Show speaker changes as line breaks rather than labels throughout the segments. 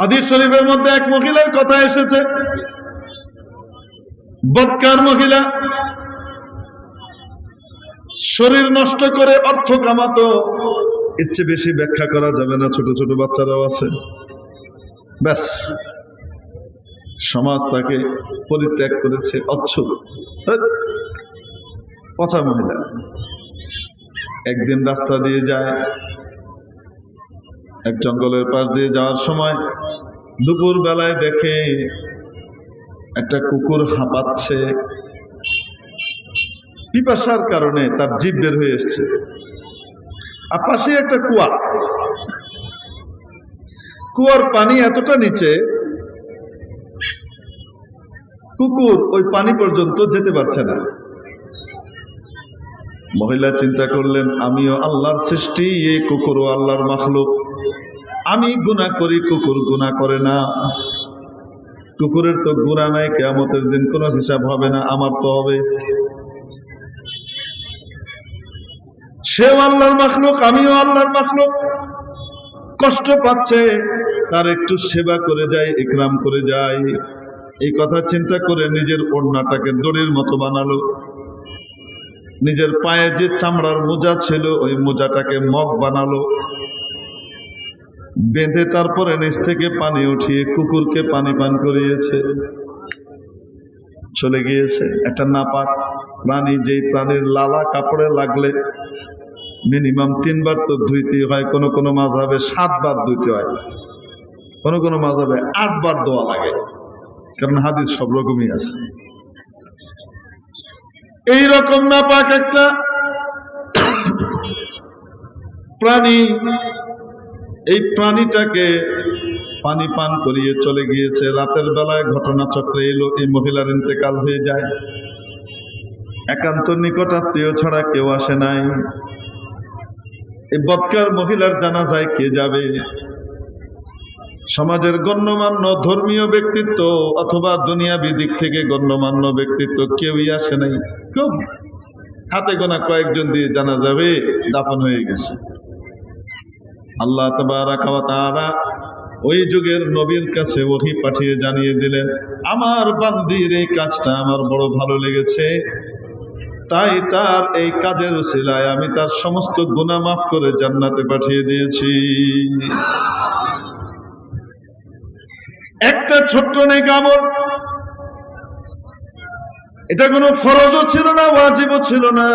হাদিস শরীফের মধ্যে এক মহিলার কথা এসেছে। বৎকার মহিলা। শরীর নষ্ট করে অর্থ কামাতো। চেয়ে বেশি ব্যাখ্যা করা যাবে না, ছোট ছোট বাচ্চারাও আছে। ব্যাস। সমাজ তাকে পরিত্যাগ করেছে অচ্ছুত পচা মহিলা। একদিন রাস্তা দিয়ে যায় এক জঙ্গলের পাশ দিয়ে যাওয়ার সময় দুপুর বেলায় দেখে একটা কুকুর হাঁপাচ্ছে। পিপাসার কারণে তার জীব বের হয়ে এসছে। আর পাশে একটা কুয়া। কুয়ার পানি এতটা নিচে, কুকুর ওই পানি পর্যন্ত যেতে পারছে না। মহিলা চিন্তা করলেন, আমিও আল্লাহর সৃষ্টি, এই কুকুরও আল্লাহর মাখলুক। আমি গুণা করি, কুকুর গুণা করে না। কুকুরের তো গুণা নাই, কেয়ামতের দিন কোনো হিসাব হবে না, আমার তো হবে। সেও আল্লাহর মাখলুক, আমিও আল্লাহর মাখলুক। কষ্ট পাচ্ছে, তার একটু সেবা করে যাই ইকরাম করে যাই এই কথা চিন্তা করে নিজের ওড়নাটাকে দড়ির মতো বানালো। নিজের পায়ে যে চামড়ার মোজা ছিল, ওই মোজাটাকে মগ বানালো। বেঁধে তারপরে নিচ থেকে পানি উঠিয়ে কুকুরকে পানি পান করিয়েছে। চলে গিয়েছে একটা নাপাক প্রাণী, যেই প্রাণীর লালা কাপড়ে লাগলে মিনিমাম তিনবার তো ধুইতে হয়, কোনো কোনো মাঝাবে সাতবার ধুইতে হয়, কোনো কোনো কোন মাঝাবে আটবার দোয়া লাগে, কারণ হাদিস সব রকমই আছে। এই রকম নাপাক একটা প্রাণী এই প্রাণীটাকে পানি পান করিয়ে চলে গিয়েছে। রাতের বেলায় ঘটনা চক্রে এলো, এই মহিলার ইন্তেকাল হয়ে যায়। একান্ত নিকট আত্মীয় ছাড়া কেউ আসে নাই। এই বৎকার মহিলার জানা যায় কে যাবে? সমাজের গণ্যমান্য ধর্মীয় ব্যক্তিত্ব অথবা দুনিয়াবি দিক থেকে গণ্যমান্য ব্যক্তিত্ব কেউই আসে নাই। কেউ হাতে গোনা কয়েকজন দিয়ে জানা যাবে দাফন হয়ে গেছে। আল্লাহ তারা ওই যুগের নবীর কাছে ওহি পাঠিয়ে জানিয়ে দিলেন, আমার বান্দির এই কাজটা আমার বড় ভালো লেগেছে। তাই তার এই কাজের উসিলায় আমি তার সমস্ত গুণা মাফ করে জান্নাতে পাঠিয়ে দিয়েছি। একটা ছোট্ট নেক আমল। এটা কোনো ফরজও ছিল না, ওয়াজিবও ছিল না।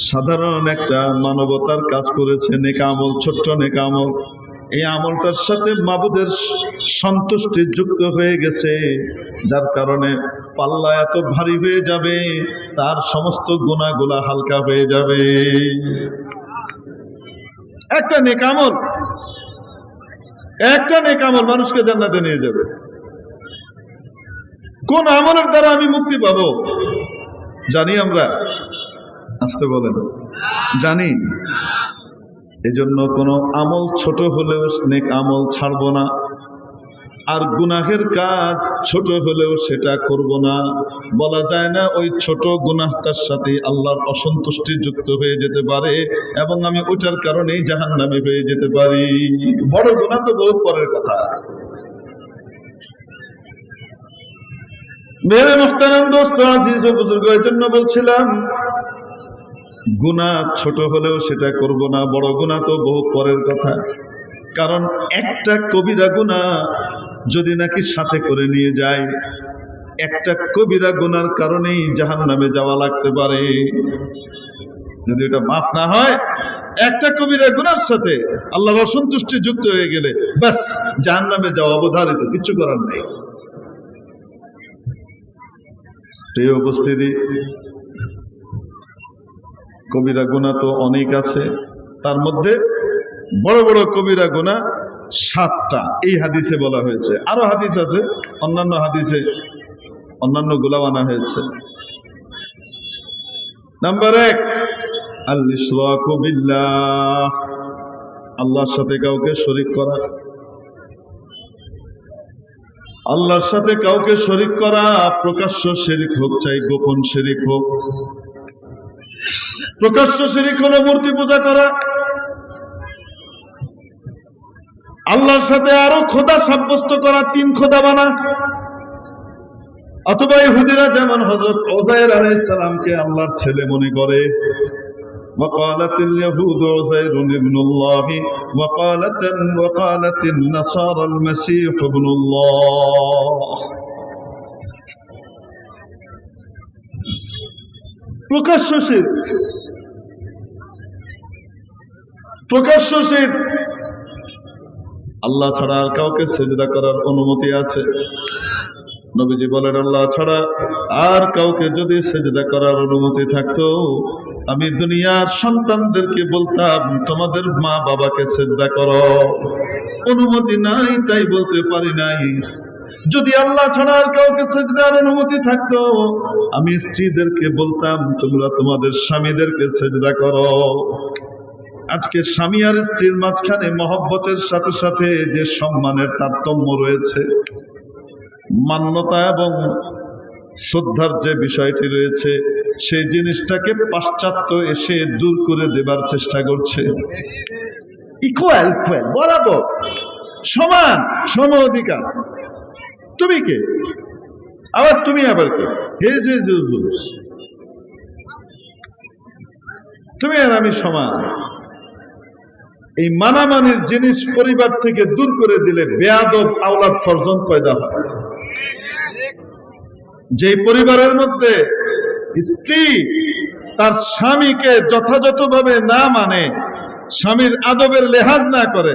সাধারণ একটা মানবতার কাজ করেছে, নেক আমল, ছোট্ট নেক আমল। এই আমলটার সাথে মাবুদের সন্তুষ্টি যুক্ত হয়ে গেছে, যার কারণে পাল্লা এত ভারী হয়ে যাবে, তার সমস্ত গুণাগুলা হালকা হয়ে যাবে। একটা নেকামল একটা নেকামল মানুষকে জান্নাতে নিয়ে যাবে। কোন আমলের দ্বারা আমি মুক্তি পাবো? জানি আমরা। আসতে বলেন। জানি। এজন্য কোনো আমল ছোট হলেও নেক আমল ছাড়বো না। আর গুনাহের কাজ ছোট হলেও সেটা করব না। বলা যায় না, ওই ছোট গুনাহটার সাথে আল্লাহর অসন্তুষ্টি যুক্ত হয়ে যেতে পারে এবং আমি ওইটার কারণেই জাহান নামে হয়ে যেতে পারি। বড় গুণা তো বহু পরের কথা। মেরে দোস্ত, আজিজ বুজুর্গ এই জন্য বলছিলাম গুণা ছোট হলেও সেটা করব না, বড় গুণা তো বহু পরের কথা। কারণ একটা কবিরা গুণা যদি নাকি সাথে করে নিয়ে যায়, একটা কবিরা গুনার কারণেই জাহান নামে যাওয়া লাগতে পারে। যদি এটা মাফ না হয়, একটা কবিরা গুনার সাথে আল্লাহর অসন্তুষ্টি যুক্ত হয়ে গেলে ব্যাস জাহান নামে যাওয়া অবধারিত কিছু করার নেই। প্রিয় উপস্থিতি কবিরা গুণা তো অনেক আছে। তার মধ্যে বড় বড় কবিরা গুণা সাতটা, এই হাদিসে বলা হয়েছে। আরও হাদিস আছে, অন্যান্য হাদিসে অন্যান্য গুলাম আনা হয়েছে। নাম্বার এক আল্লাহ আল্লাহর সাথে কাউকে শরিক করা। আল্লাহর সাথে কাউকে শরিক করা প্রকাশ্য শেরিক হোক, চাই গোপন শেরিক হোক। প্রকাশ্য শিরিক হলো মূর্তি পূজা করা আল্লাহ আল্লাহর সাথে আরো খোদা সাব্যস্ত করা তিন খোদা বানা অথবা ইহুদিরা যেমন হজরত ওজায়ের আলাইহিস সালামকে আল্লাহর ছেলে মনে করে وقالت اليهود عزير ابن الله وقالت وقالت النصارى المسيح ابن الله প্রকাশ্য শির প্রকাশ্য শির আল্লাহ ছাড়া আর কাউকে সেজদা করার অনুমতি আছে। নবীজি বলেন, আল্লাহ ছাড়া আর কাউকে যদি সেজদা করার অনুমতি থাকতো, আমি দুনিয়ার সন্তানদেরকে বলতাম, তোমাদের মা বাবাকে সেজদা করো। অনুমতি নাই, তাই বলতে পারি নাই। যদি আল্লাহ ছাড়া আর কাউকে সেজদার অনুমতি থাকতো, আমি স্ত্রীদেরকে বলতাম, তোমরা তোমাদের স্বামীদেরকে সেজদা করো। আজকে স্বামী আর স্ত্রীর মাঝখানে মহব্বতের সাথে সাথে যে সম্মানের তারতম্য রয়েছে, মান্যতা এবং শ্রদ্ধার যে বিষয়টি রয়েছে, সেই জিনিসটাকে পাশ্চাত্য এসে দূর করে দেবার চেষ্টা করছে। ইকুয়াল ইকুয়াল, বরাবর, সমান, সম অধিকার। তুমি কে? আবার তুমি আবার কে? হে যে তুমি আর আমি সমান। এই মানামানির জিনিস পরিবার থেকে দূর করে দিলে বেয়াদব আওলাদ ফরজন পয়দা হয়। যে পরিবারের মধ্যে স্ত্রী তার স্বামীকে যথাযথভাবে না মানে স্বামীর আদবের লেহাজ না করে,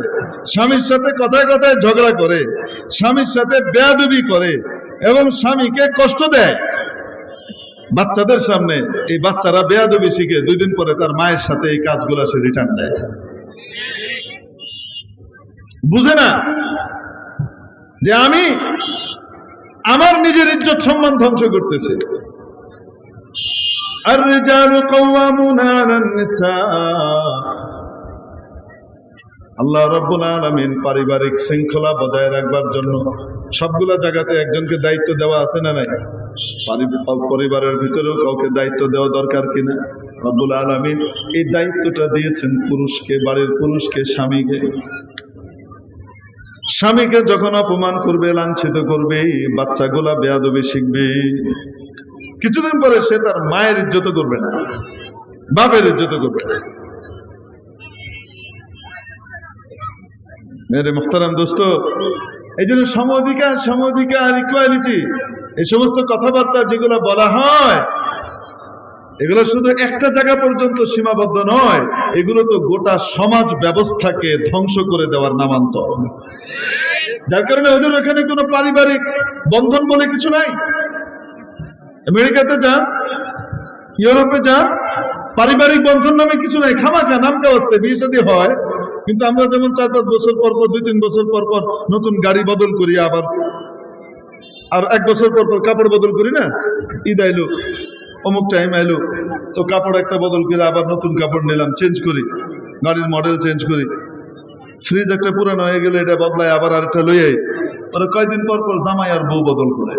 স্বামীর সাথে কথায় কথায় ঝগড়া করে, স্বামীর সাথে বেয়াদবি করে এবং স্বামীকে কষ্ট দেয়। বাচ্চাদের সামনে এই বাচ্চারা বেয়াদবি শিখে দুই দিন পরে তার মায়ের সাথে এই কাজগুলো সে রিটার্ন দেয় বুঝে না? যে আমি আমার নিজের ইজ্জত সম্মান ধ্বংস করতেছে। আল্লাহ রব্বুল আলমিন পারিবারিক শৃঙ্খলা বজায় রাখবার জন্য সবগুলা জায়গাতে একজনকে দায়িত্ব দেওয়া আছে না নাই? পরিবারের ভিতরেও কাউকে দায়িত্ব দেওয়া দরকার কিনা? রব্বুল আলমিন এই দায়িত্বটা দিয়েছেন পুরুষকে, বাড়ির পুরুষকে, স্বামীকে। স্বামীকে যখন অপমান করবে, লাঞ্ছিত করবে বাচ্চা বাচ্চাগুলা বেয়াদবি শিখবে, কিছুদিন পরে সে তার মায়ের ইজ্জত করবে না, বাপের ইজ্জত করবে না। মেরে মুখতারাম দোস্ত, এই জন্য সম অধিকার সম অধিকার ইকুয়ালিটি এই সমস্ত কথাবার্তা যেগুলো বলা হয় এগুলো শুধু একটা জায়গা পর্যন্ত সীমাবদ্ধ নয়, এগুলো তো গোটা সমাজ ব্যবস্থাকে ধ্বংস করে দেওয়ার নামান্তর। যার কারণে ওদের ওখানে কোনো পারিবারিক বন্ধন বলে কিছু নাই। আমেরিকাতে যান, ইউরোপে যান, পারিবারিক বন্ধন নামে কিছু নাই। খামাখা, নাম কাওয়াজতে বিয়ে সাথে হয়, কিন্তু আমরা যেমন চার পাঁচ বছর পর পর, দুই তিন বছর পর পর নতুন গাড়ি বদল করি আবার, আর এক বছর পর পর কাপড় বদল করি না? ঈদ আইলো। অমুক টাইম আইলো তো কাপড় একটা বদল করে আবার নতুন কাপড় নিলাম চেঞ্জ করি, গাড়ির মডেল চেঞ্জ করি। ফ্রিজ একটা পুরানো হয়ে গেলে, এটা বদলায় আবার আরেকটা লই আই। ওরা কয়দিন পর পর জামাই আর বউ বদল করে।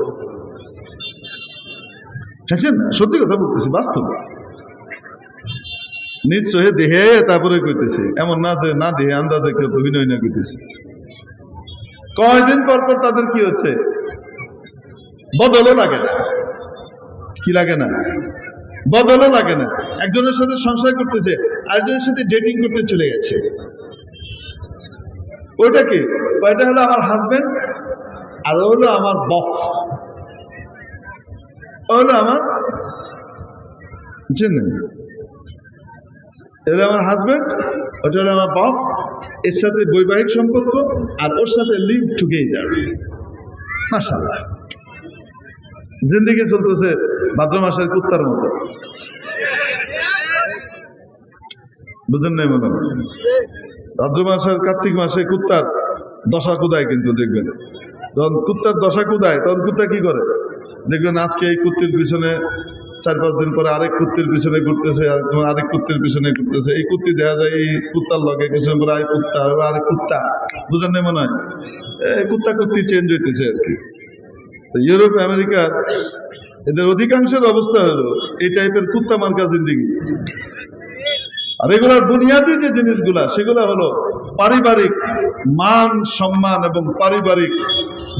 না সত্যি কথা বলতেছি, বাস্তব। নিশ্চয় দেহে তারপরে কইতেছে, এমন না যে না দেহে আন্দাজে কেউ অভিনয় না কইতেছে। কয়দিন পর পর তাদের কি হচ্ছে? বদলও লাগে না। কি লাগে না? বদলও লাগে না। একজনের সাথে সংসার করতেছে, আরেকজনের সাথে ডেটিং করতে চলে গেছে। ওইটা কি? ওইটা হলো আমার হাজবেন্ড আর হলো আমার বফ হলো আমার বুঝছেন এটা আমার হাজবেন্ড ওটা হলো আমার বাপ এর সাথে বৈবাহিক সম্পর্ক আর ওর সাথে লিভ টুগেদার মাসাল্লাহ জিন্দিগি চলতেছে ভাদ্র মাসের কুত্তার মতো। বুঝেন নাই মনে? ভাদ্র মাসের কার্তিক মাসে কুত্তার দশা কুদায় কিন্তু দেখবেন। যখন কুত্তার দশা কুদায়, তখন কুত্তা কি করে? দেখবেন আজকে এই কুত্তির পিছনে চার পাঁচ দিন পরে আরেক কুত্তির পিছনে ঘুরতেছে আরেক কুত্তির পিছনে ঘুরতেছে। এই কুত্তি দেখা যায় এই কুত্তার লগে কিছুদিন পরে আরেক কুত্তা আরেক কুত্তা। বুঝেন নাই মনে হয়? এই কুত্তা কুত্তি চেঞ্জ হইতেছে আর কি। তো ইউরোপ আমেরিকার এদের অধিকাংশের অবস্থা হলো এই টাইপের কুত্তা মার্কা জিন্দিগি। আর এগুলার বুনিয়াদি যে জিনিসগুলা, সেগুলা হলো পারিবারিক মান, সম্মান এবং পারিবারিক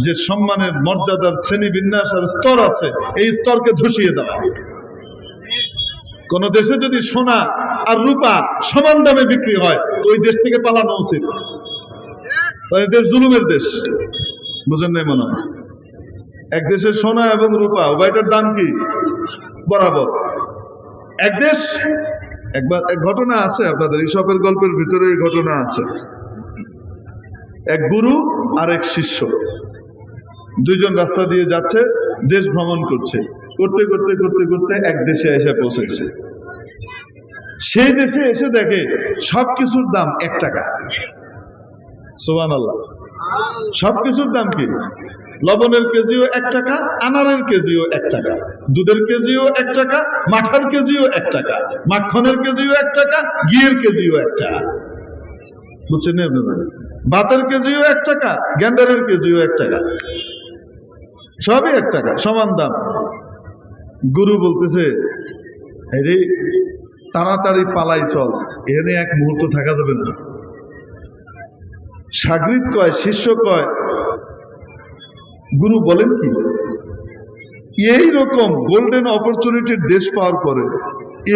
যে সম্মানের মর্যাদার শ্রেণি বিন্যাস আর স্তর আছে, এই স্তরকে ধসিয়ে দেওয়া। কোন দেশে যদি সোনা আর রূপা সমান দামে বিক্রি হয় ওই দেশ থেকে পালানো উচিত। দেশ জুলুমের দেশ। বুঝেন নাই মনে হয়? এক দেশের সোনা এবং রূপা, উভয়টার দাম কি? বরাবর। এক দেশ? একবার, এক ঘটনা আছে আপনাদের ইসবের গল্পের ভিতরে এই ঘটনা আছে। এক গুরু আর এক শিষ্য। দুইজন রাস্তা দিয়ে যাচ্ছে, দেশ ভ্রমণ করছে। করতে করতে করতে করতে এক দেশে এসে পৌঁছেছে। সেই দেশে এসে দেখে সবকিছুর দাম এক টাকা। সোহান আল্লাহ সবকিছুর দাম কি? লবণের কেজিও এক টাকা, আনারের কেজিও এক টাকা, দুধের কেজিও এক টাকা, মাঠার কেজিও এক টাকা, মাখনের কেজিও এক টাকা, ঘিয়ের কেজিও এক টাকা। বুঝছেন ভাতের কেজিও এক টাকা, গ্যান্ডারের কেজিও এক টাকা। সবই এক টাকা, সমান দাম। গুরু বলতেছে তাড়াতাড়ি পালাই চল, এখানে এক মুহূর্ত থাকা যাবে না। সাগরিত কয়, শিষ্য কয় গুরু বলেন কি? এই রকম গোল্ডেন অপরচুনিটির দেশ পাওয়ার পরে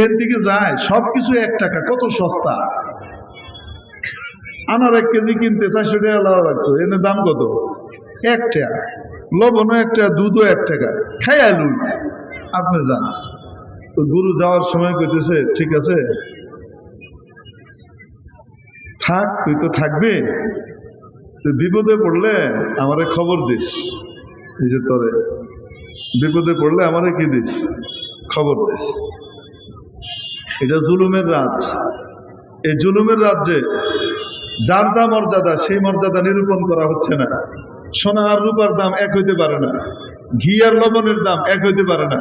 এর দিকে যায়, সবকিছু এক টাকা, কত সস্তা। আনার এক কেজি কিনতে চারশো টাকা লাভ লাগতো, এনে দাম কত? এক টাকা। লবণও এক টাকা, দুধও এক টাকা। খাই আলু আপনি যান। তো গুরু যাওয়ার সময় কইতেছে, ঠিক আছে। থাক, তুই তো থাকবি। বিপদে পড়লে আমারে খবর দিস। এই যে তোরে। বিপদে পড়লে আমারে কি দিস? খবর দিস। এটা জুলুমের রাজ এই জুলুমের রাজ্যে যার যা মর্যাদা, সেই মর্যাদা নিরূপণ করা হচ্ছে না। সোনা আর রূপার দাম এক হইতে পারে না। ঘি আর লবণের দাম এক হইতে পারে না।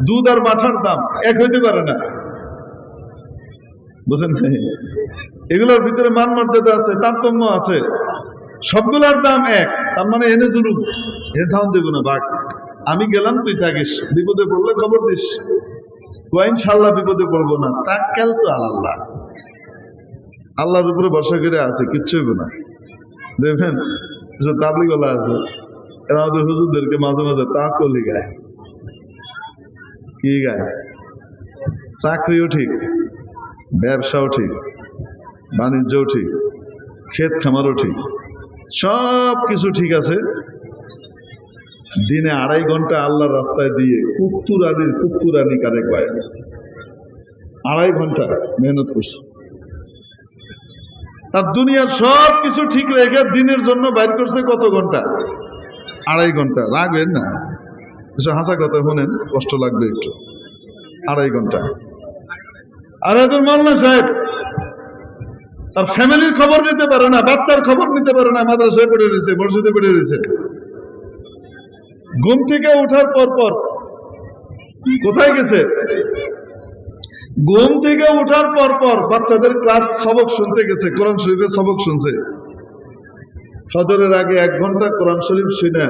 দুধ আর মাঠার দাম এক হইতে পারে না। বুঝেন এগুলোর ভিতরে মান মর্যাদা আছে, তারতম্য আছে। সবগুলোর দাম এক, তার মানে এনে জুলুম। এনে ধান দেবো না, বাঘ। আমি গেলাম, তুই থাকিস। বিপদে পড়লে খবর দিস। কয়েন সাল্লাহ বিপদে পড়ব না। তা কেল তো আল্লাহ। আল্লাহর উপরে ভরসা করে আছে, কিচ্ছু হইব না। দেখবেন, যে তাবলিগলা আছে, এরা আমাদের হুজুরদেরকে মাঝে মাঝে তা কলি গায়। কি গায়? চাকরিও ঠিক, ব্যবসাও ঠিক, বাণিজ্যও ঠিক, ক্ষেত খামারও ঠিক। সব কিছু ঠিক আছে। দিনে আড়াই ঘণ্টা আল্লাহর রাস্তায় দিয়ে কুকুরানির কুকুরানি কারে কয় আড়াই ঘণ্টা মেহনত করছে। তার দুনিয়ার সব কিছু ঠিক রেখে দিনের জন্য বাইর করছে কত ঘণ্টা? আড়াই ঘণ্টা। রাখবেন না। কিছু হাসা কথা শোনেন, কষ্ট লাগবে একটু। আড়াই ঘণ্টা। আর একজন মাল্লা সাহেব তার ফ্যামিলির খবর নিতে পারে না, বাচ্চার খবর নিতে পারে না, মাদ্রাসায় পড়ে রয়েছে, মসজিদে পড়ে রয়েছে। ঘুম থেকে ওঠার পর পর কোথায় গেছে? ঘুম থেকে ওঠার পর পর বাচ্চাদের ক্লাস সবক শুনতে গেছে, কোরআন শরীফের সবক শুনছে। ফজরের আগে এক ঘণ্টা কোরআন শরীফ শুনে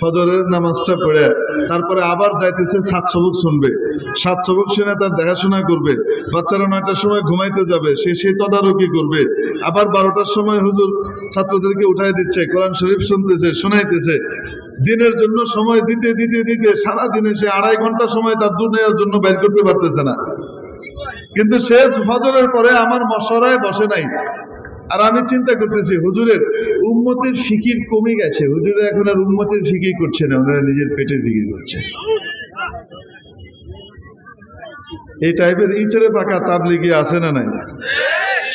ফজরের নামাজটা পড়ে, তারপরে আবার যাইতেছে, সাত সবক শুনবে। সাত সবক শুনে তার দেখাশোনা করবে। বাচ্চারা নয়টার সময় ঘুমাইতে যাবে, সে সেই তদারকি করবে। আবার বারোটার সময় হুজুর ছাত্রদেরকে উঠাই দিচ্ছে, কোরআন শরীফ শুনতেছে, শোনাইতেছে। দিনের জন্য সময় দিতে দিতে দিতে সারা দিনে সে আড়াই ঘণ্টা সময় তার দুনিয়ার জন্য বের করতে পারতেছে না। কিন্তু সে ফজরের পরে আমার মশরায় বসে নাই। আর আমি চিন্তা করতেছি, হুজুরের উম্মতের ফিকির কমে গেছে। হুজুরে এখন আর উম্মতের ফিকির করছে না, ওনারা নিজের পেটের ফিকির করছে। এই টাইপের ইচড়ে পাকা তাবলিগি আছে না নাই?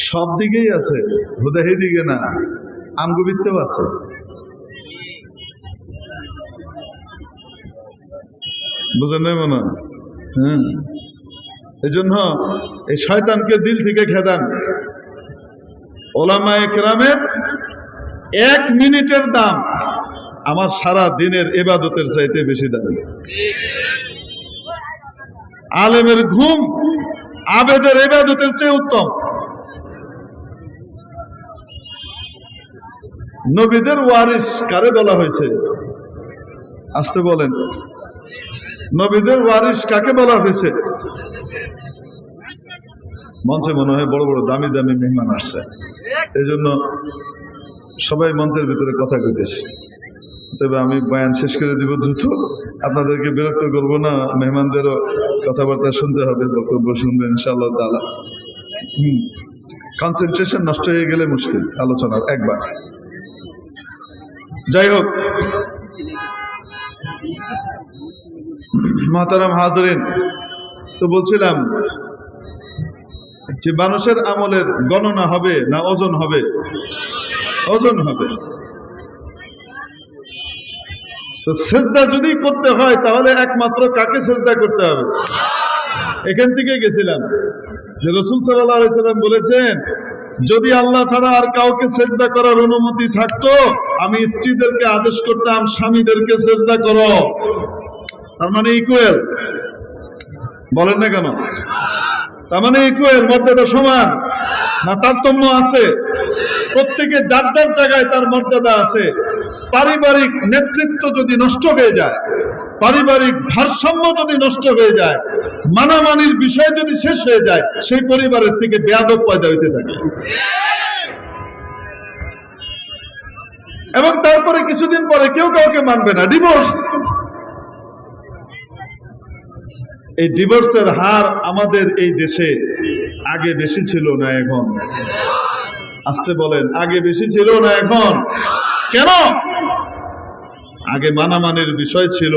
সব দিকেই আছে হুদাহি দিকে না আমগুবিতেও আছে। বুঝেন নাই মনে? হ্যাঁ? এই জন্য এই শয়তানকে দিল থেকে খেদান। ওলামা একরামের এক মিনিটের দাম আমার সারা দিনের এবাদতের চাইতে বেশি দাম। আলেমের ঘুম আবেদের এবাদতের চেয়ে উত্তম। নবীদের ওয়ারিস কারে বলা হয়েছে? আসতে বলেন। নবীদের ওয়ারিস কাকে বলা হয়েছে? মঞ্চে মনে হয় বড় বড় দামি দামি মেহমান আসছে। এই জন্য সবাই মঞ্চের ভিতরে কথা কইতেছে। তবে আমি বয়ান শেষ করে দিব দ্রুত। আপনাদেরকে বিরক্ত করব না, মেহমানদেরও কথাবার্তা শুনতে হবে, বক্তব্য শুনবেন ইনশাআল্লাহ তাআলা। হুম কনসেন্ট্রেশন নষ্ট হয়ে গেলে মুশকিল আলোচনার একবার। যাই হোক। মহতারাম হাজরিন, তো বলছিলাম যে মানুষের আমলের গণনা হবে না ওজন হবে? ওজন হবে। তো যদি করতে হয়, তাহলে একমাত্র কাকে সেজদা করতে হবে? এখান থেকে গেছিলাম। যে রসুল সাল্লাম বলেছেন, যদি আল্লাহ ছাড়া আর কাউকে সেজদা করার অনুমতি থাকতো, আমি স্ত্রীদেরকে আদেশ করতাম, স্বামীদেরকে সেজদা করো। তার মানে ইকুয়েল বলেন না কেন? তার মানে ইকুয়াল মর্যাদা সমান। না, তারতম্য আছে। প্রত্যেকে যার যার জায়গায় তার মর্যাদা আছে। পারিবারিক নেতৃত্ব যদি নষ্ট হয়ে যায়, পারিবারিক ভারসাম্য যদি নষ্ট হয়ে যায়, মানামানির বিষয় যদি শেষ হয়ে যায়, সেই পরিবারের থেকে বেয়াদব পয়দা হইতে থাকে। এবং তারপরে কিছুদিন পরে কেউ কাউকে মানবে না। ডিভোর্স এই ডিভোর্সের হার আমাদের এই দেশে আগে বেশি ছিল না এখন? আসতে বলেন, আগে বেশি ছিল না এখন? কেন? আগে মানামানির বিষয় ছিল।